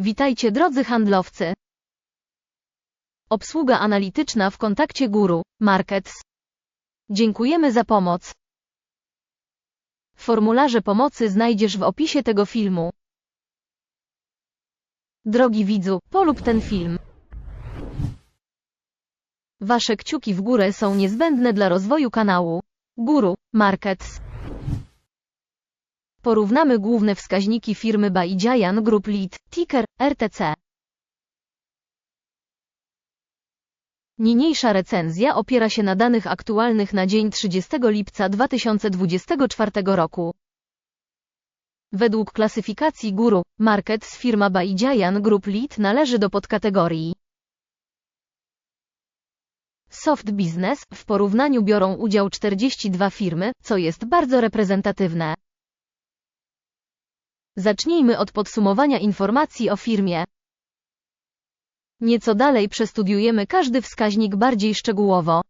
Witajcie drodzy handlowcy. Obsługa analityczna w kontakcie Guru Markets. Dziękujemy za pomoc. Formularze pomocy znajdziesz w opisie tego filmu. Drogi widzu, polub ten film. Wasze kciuki w górę są niezbędne dla rozwoju kanału. Guru Markets. Porównamy główne wskaźniki firmy Baijian Group Lead, ticker RTC. Niniejsza recenzja opiera się na danych aktualnych na dzień 30 lipca 2024 roku. Według klasyfikacji Guru Markets firma Baijian Group Lead należy do podkategorii Soft Business, w porównaniu biorą udział 42 firmy, co jest bardzo reprezentatywne. Zacznijmy od podsumowania informacji o firmie. Nieco dalej przestudiujemy każdy wskaźnik bardziej szczegółowo.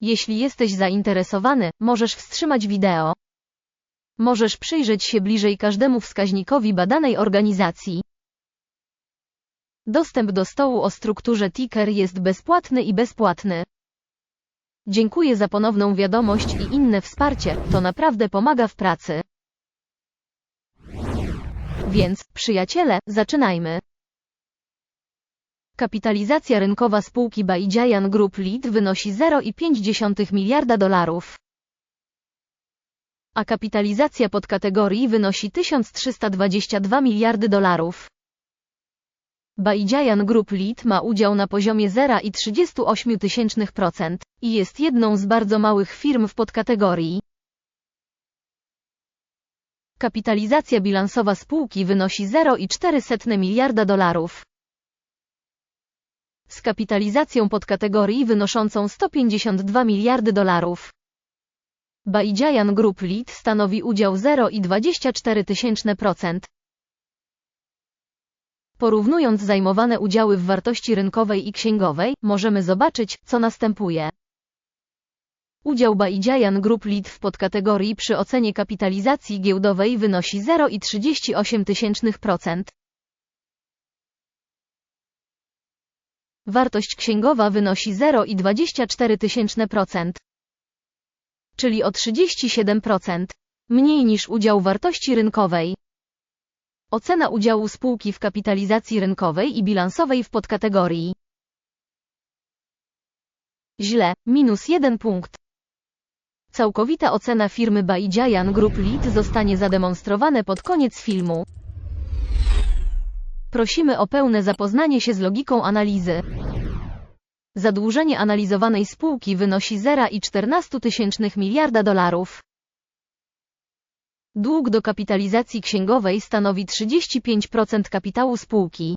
Jeśli jesteś zainteresowany, możesz wstrzymać wideo. Możesz przyjrzeć się bliżej każdemu wskaźnikowi badanej organizacji. Dostęp do stołu o strukturze ticker jest bezpłatny i bezpłatny. Dziękuję za ponowną wiadomość i inne wsparcie, to naprawdę pomaga w pracy. Więc, przyjaciele, zaczynajmy. Kapitalizacja rynkowa spółki Baijian Group Lead wynosi 0,5 miliarda dolarów. A kapitalizacja podkategorii wynosi 1322 miliardy dolarów. Baijian Group Lead ma udział na poziomie 0,38% i jest jedną z bardzo małych firm w podkategorii. Kapitalizacja bilansowa spółki wynosi 0,4 miliarda dolarów. Z kapitalizacją podkategorii wynoszącą 152 miliardy dolarów. Baijian Group Lead stanowi udział 0,24%. Porównując zajmowane udziały w wartości rynkowej i księgowej, możemy zobaczyć, co następuje. Udział Baijian Group Lead w podkategorii przy ocenie kapitalizacji giełdowej wynosi 0,38%. Wartość księgowa wynosi 0,24%. Czyli o 37%. Mniej niż udział wartości rynkowej. Ocena udziału spółki w kapitalizacji rynkowej i bilansowej w podkategorii. Źle, minus 1 punkt. Całkowita ocena firmy Baijian Group Lead zostanie zademonstrowane pod koniec filmu. Prosimy o pełne zapoznanie się z logiką analizy. Zadłużenie analizowanej spółki wynosi 0,14 miliarda dolarów. Dług do kapitalizacji księgowej stanowi 35% kapitału spółki.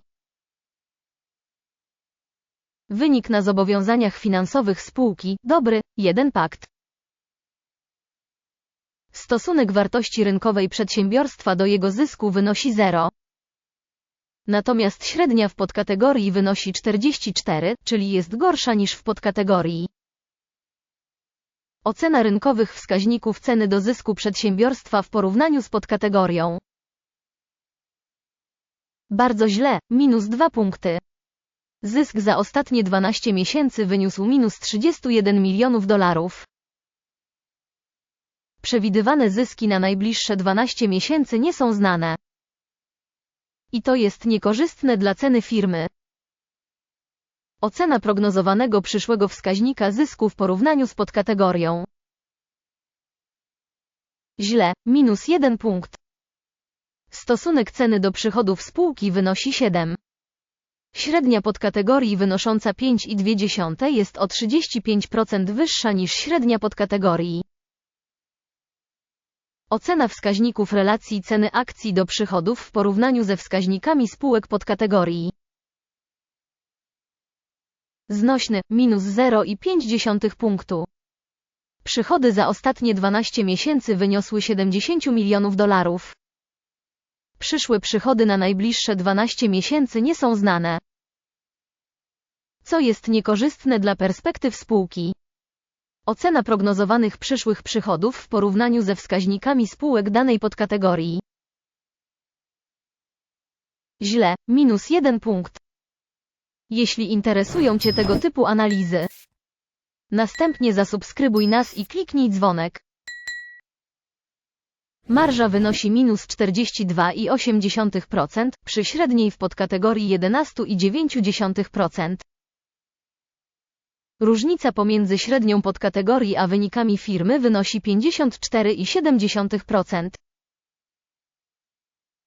Wynik na zobowiązaniach finansowych spółki, dobry, 1 pakt. Stosunek wartości rynkowej przedsiębiorstwa do jego zysku wynosi 0. Natomiast średnia w podkategorii wynosi 44, czyli jest gorsza niż w podkategorii. Ocena rynkowych wskaźników ceny do zysku przedsiębiorstwa w porównaniu z podkategorią. Bardzo źle, minus 2 punkty. Zysk za ostatnie 12 miesięcy wyniósł minus 31 milionów dolarów. Przewidywane zyski na najbliższe 12 miesięcy nie są znane. I to jest niekorzystne dla ceny firmy. Ocena prognozowanego przyszłego wskaźnika zysku w porównaniu z podkategorią. Źle, minus 1 punkt. Stosunek ceny do przychodów spółki wynosi 7. Średnia podkategorii wynosząca 5,2 jest o 35% wyższa niż średnia podkategorii. Ocena wskaźników relacji ceny akcji do przychodów w porównaniu ze wskaźnikami spółek podkategorii. Znośny, minus 0,5 punktu. Przychody za ostatnie 12 miesięcy wyniosły 70 milionów dolarów. Przyszłe przychody na najbliższe 12 miesięcy nie są znane. Co jest niekorzystne dla perspektyw spółki. Ocena prognozowanych przyszłych przychodów w porównaniu ze wskaźnikami spółek danej podkategorii. Źle, minus jeden punkt. Jeśli interesują Cię tego typu analizy, następnie zasubskrybuj nas i kliknij dzwonek. Marża wynosi minus 42,8% przy średniej w podkategorii 11,9%. Różnica pomiędzy średnią podkategorii a wynikami firmy wynosi 54,7%.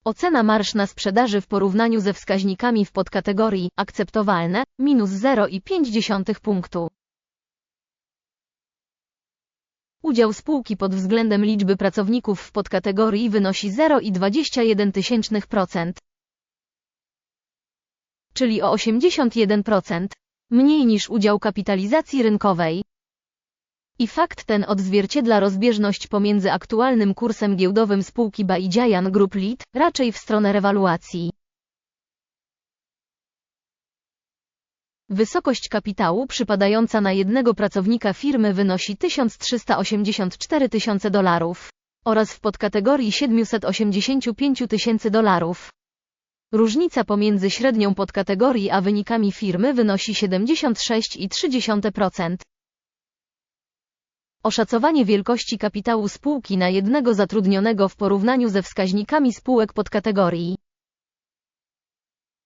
Ocena marsz na sprzedaży w porównaniu ze wskaźnikami w podkategorii akceptowalne minus 0,5 punktu. Udział spółki pod względem liczby pracowników w podkategorii wynosi 0,21%, czyli o 81%, mniej niż udział kapitalizacji rynkowej. I fakt ten odzwierciedla rozbieżność pomiędzy aktualnym kursem giełdowym spółki Baijian Group Lead, raczej w stronę rewaluacji. Wysokość kapitału przypadająca na jednego pracownika firmy wynosi 1384 tysiące dolarów oraz w podkategorii 785 tysięcy dolarów. Różnica pomiędzy średnią podkategorii a wynikami firmy wynosi 76,3%. Oszacowanie wielkości kapitału spółki na jednego zatrudnionego w porównaniu ze wskaźnikami spółek podkategorii.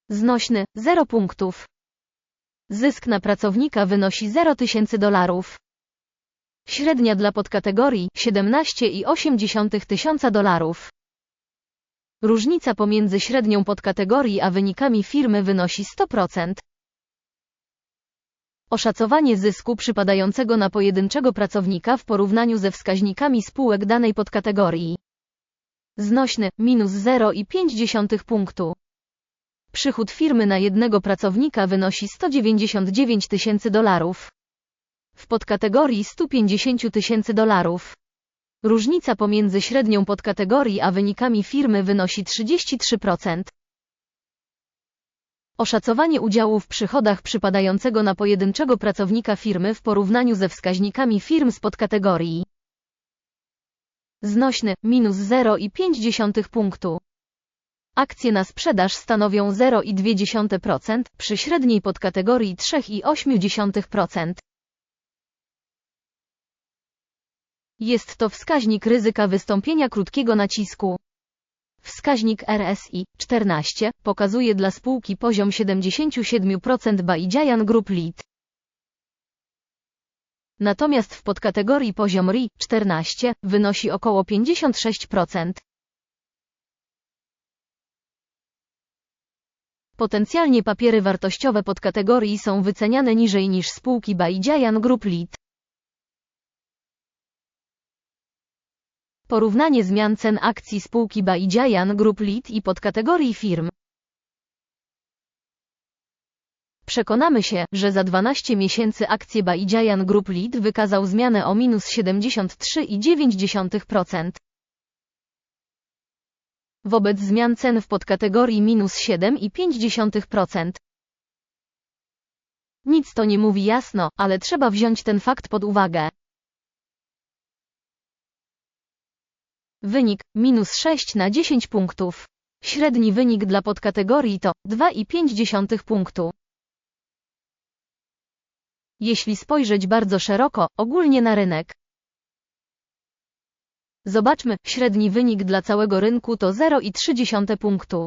Znośny 0 punktów. Zysk na pracownika wynosi 0 tysięcy dolarów. Średnia dla podkategorii 17,8 tysiąca dolarów. Różnica pomiędzy średnią podkategorii a wynikami firmy wynosi 100%. Oszacowanie zysku przypadającego na pojedynczego pracownika w porównaniu ze wskaźnikami spółek danej podkategorii. Znośny, minus 0,5 punktu. Przychód firmy na jednego pracownika wynosi 199 tysięcy dolarów. W podkategorii 150 tysięcy dolarów. Różnica pomiędzy średnią podkategorii a wynikami firmy wynosi 33%. Oszacowanie udziału w przychodach przypadającego na pojedynczego pracownika firmy w porównaniu ze wskaźnikami firm z podkategorii. Znośny, minus 0,5 punktu. Akcje na sprzedaż stanowią 0,2% przy średniej podkategorii 3,8%. Jest to wskaźnik ryzyka wystąpienia krótkiego nacisku. Wskaźnik RSI 14 pokazuje dla spółki poziom 77% Baijian Group Lead. Natomiast w podkategorii poziom RI 14 wynosi około 56%. Potencjalnie papiery wartościowe podkategorii są wyceniane niżej niż spółki Baijian Group Lead. Porównanie zmian cen akcji spółki Baijian Group Lead i podkategorii firm. Przekonamy się, że za 12 miesięcy akcje Baijian Group Lead wykazał zmianę o minus 73,9%. Wobec zmian cen w podkategorii minus 7,5%. Nic to nie mówi jasno, ale trzeba wziąć ten fakt pod uwagę. Wynik minus 6 na 10 punktów. Średni wynik dla podkategorii to 2,5 punktu. Jeśli spojrzeć bardzo szeroko, ogólnie na rynek. Zobaczmy, średni wynik dla całego rynku to 0,3 punktu.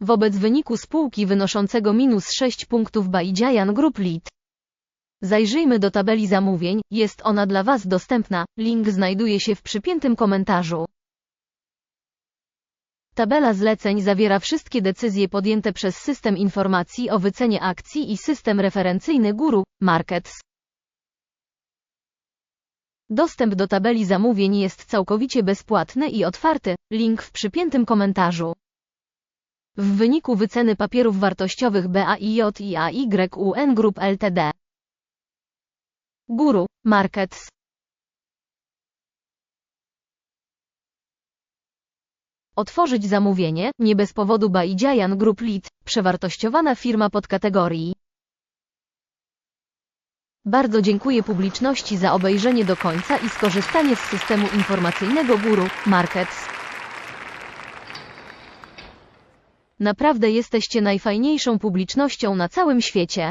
Wobec wyniku spółki wynoszącego minus 6 punktów Baijian Group Lead. Zajrzyjmy do tabeli zamówień, jest ona dla Was dostępna, link znajduje się w przypiętym komentarzu. Tabela zleceń zawiera wszystkie decyzje podjęte przez system informacji o wycenie akcji i system referencyjny Guru Markets. Dostęp do tabeli zamówień jest całkowicie bezpłatny i otwarty, link w przypiętym komentarzu. W wyniku wyceny papierów wartościowych BAIJ i AYUN Group Ltd. Guru Markets Otworzyć zamówienie, nie bez powodu Baijian Group Lead, przewartościowana firma podkategorii. Bardzo dziękuję publiczności za obejrzenie do końca i skorzystanie z systemu informacyjnego Guru Markets. Naprawdę jesteście najfajniejszą publicznością na całym świecie.